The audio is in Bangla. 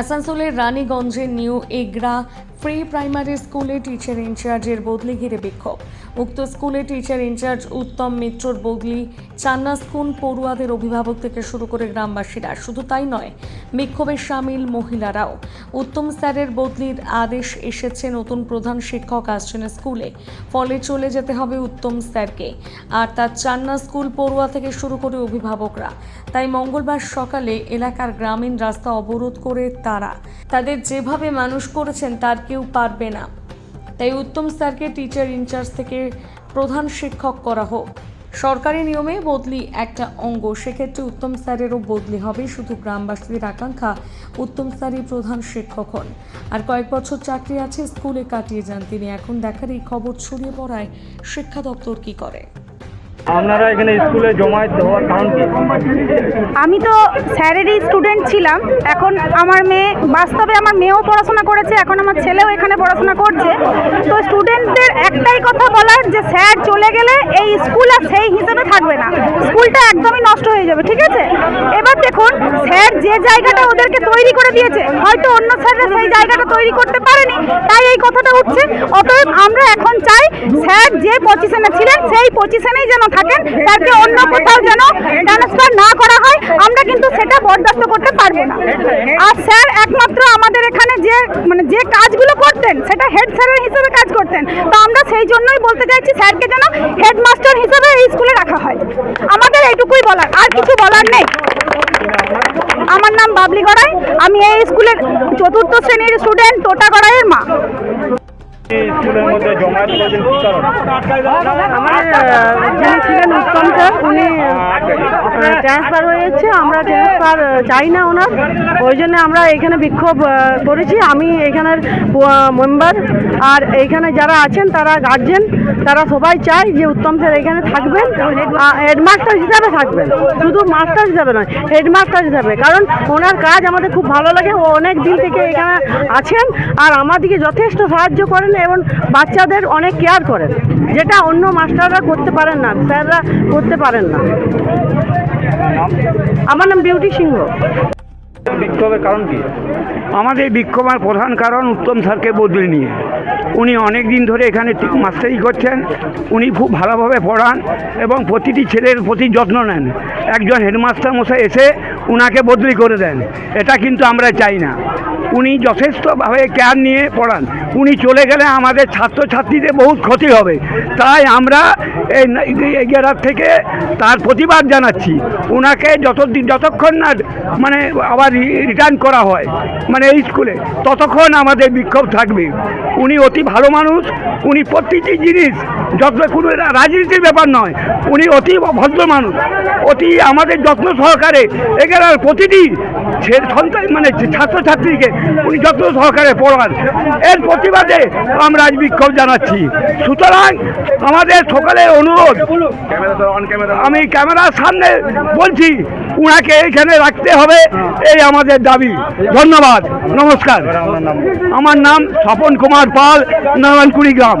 আসানসোলের রানীগঞ্জের নিউ এগরা প্রি প্রাইমারি স্কুলে টিচার ইনচার্জের বদলি ঘিরে বিক্ষোভ। উক্ত স্কুলে টিচার ইনচার্জ উত্তম মিত্রর বদলি চান্না স্কুল পড়ুয়াদের অভিভাবক থেকে শুরু করে গ্রামবাসীরা, শুধু তাই নয়, বিক্ষোভে সামিল মহিলারাও। উত্তম স্যারের বদলির আদেশ এসেছে নতুন প্রধান শিক্ষক আসছেন স্কুলে, ফলে চলে যেতে হবে উত্তম স্যারকে। আর তার চান্না স্কুল পড়ুয়া থেকে শুরু করে অভিভাবকরা। তাই মঙ্গলবার সকালে এলাকার গ্রামীণ রাস্তা অবরোধ করে তারা। তাদের যেভাবে মানুষ করেছেন, তার কেউ পারবে না। তাই উত্তম স্যারকে টিচার ইনচার্জ থেকে প্রধান শিক্ষক করা হোক। সরকারি নিয়মে বদলি একটা অঙ্গ, সেক্ষেত্রে উত্তম স্যারেরও বদলি হবে। শুধু গ্রামবাসীদের আকাঙ্ক্ষা, উত্তম স্যারই প্রধান শিক্ষক হন। আর কয়েক বছর চাকরি আছে, স্কুলে কাটিয়ে যান তিনি। এখন দেখার এই খবর ছড়িয়ে পড়ায় শিক্ষা দপ্তর কী করে? আপনারা এখানে স্কুলে জমায়েত হওয়ার কারণ কি? আমি তো স্যারেরই স্টুডেন্ট ছিলাম। এখন আমার মেয়ে, বাস্তবে আমার মেয়েও পড়াশোনা করেছে, এখন আমার ছেলেও এখানে পড়াশোনা করছে। তো স্টুডেন্টদের একটাই কথা বলার যে স্যার চলে গেলে এই স্কুল আর সেই হিসেবে থাকবে না। স্কুলটা একদমই নষ্ট হয়ে যাবে, ঠিক আছে? এবার দেখুন, স্যার যে জায়গাটা ওদেরকে তৈরি করে দিয়েছে, হয়তো অন্য স্যাররা সেই জায়গাটা তৈরি করতে পারেনি, তাই এই কথাটা উঠছে। অতএব আমরা এখন চাই, স্যার যে পজিশনে ছিলেন, সেই পজিশনেই যেন থাকেন স্যারকে অন্য কোথাও যেন ট্রান্সফার না করা হয়, আমরা কিন্তু সেটা বরদাস্ত করতে পারব না। আর স্যার যে মানে যে কাজগুলো করতেন, সেটা হেড স্যারের হিসেবে কাজ করতেন। তো আমরা সেই জন্যই বলতে চাইছি স্যারকে যেন হেডমাস্টার হিসেবে এই স্কুলে রাখা হয়। আমাদের এইটুকুই বলার, আর কিছু বলার নেই। আমার নাম বাবলি গড়াই, আমি এই স্কুলের চতুর্থ শ্রেণির স্টুডেন্ট টোটা গড়াইয়ের মা। আমার ট্রান্সফার চাই না ওনার। ওই জন্য আমরা এখানে বিক্ষোভ করেছি। আমি এখানের মেম্বার আর এইখানে যারা আছেন, তারা গার্জেন তারা সবাই চায় যে উত্তম স্যার এখানে থাকবেন। হেডমাস্টার হিসাবে থাকবেন। শুধু মাস্টার হিসাবে নয় হেডমাস্টার হিসাবে। কারণ ওনার কাজ আমাদের খুব ভালো লাগে। ও অনেক দিন থেকে এখানে আছেন, আর আমাদেরকে যথেষ্ট সাহায্য করেন। এবং বাচ্চাদের অনেক কেয়ার করেন। যেটা অন্য মাস্টাররা করতে পারেন না স্যাররা করতে পারেন না। আমার নাম বিউটি সিংহ। বিক্ষোভের কারণ কি? আমাদের বিক্ষোভের প্রধান কারণ উত্তম স্যারকে বদলে নিয়ে। উনি অনেক দিন ধরে এখানে মাস্টারি করছেন উনি খুব ভালোভাবে পড়ান এবং প্রতিটি ছেলের প্রতি যত্ন নেন। একজন হেডমাস্টার মশাই এসে উনাকে বদলি করে দেন। এটা কিন্তু আমরা চাই না। উনি যথেষ্টভাবে কেয়ার নিয়ে পড়ান। উনি চলে গেলে আমাদের ছাত্রছাত্রীদের বহুত ক্ষতি হবে। তাই আমরা এই এগিয়ার থেকে তার প্রতিবাদ জানাচ্ছি। ওনাকে যতদিন যতক্ষণ না মানে আবার রিটার্ন করা হয় মানে এই স্কুলে ততক্ষণ আমাদের বিক্ষোভ থাকবে। উনি অতি ভালো মানুষ, উনি প্রতিটি জিনিস যত কোনো রাজনীতির ব্যাপার নয়, উনি অতি ভদ্র মানুষ, অতি আমাদের যত্ন সহকারে এখানে প্রতিটি সন্তান মানে ছাত্রছাত্রীকে উনি যত্ন সহকারে পড়ান। এর প্রতিবাদে আমরা আজ বিক্ষোভ জানাচ্ছি। সুতরাং আমাদের সকালের অনুরোধ, আমি ক্যামেরার সামনে বলছি, উনাকে এইখানে রাখতে হবে, এই আমাদের দাবি। ধন্যবাদ। নমস্কার। আমার নাম স্বপন কুমার পাল, নারায়ণকুড়ি গ্রাম।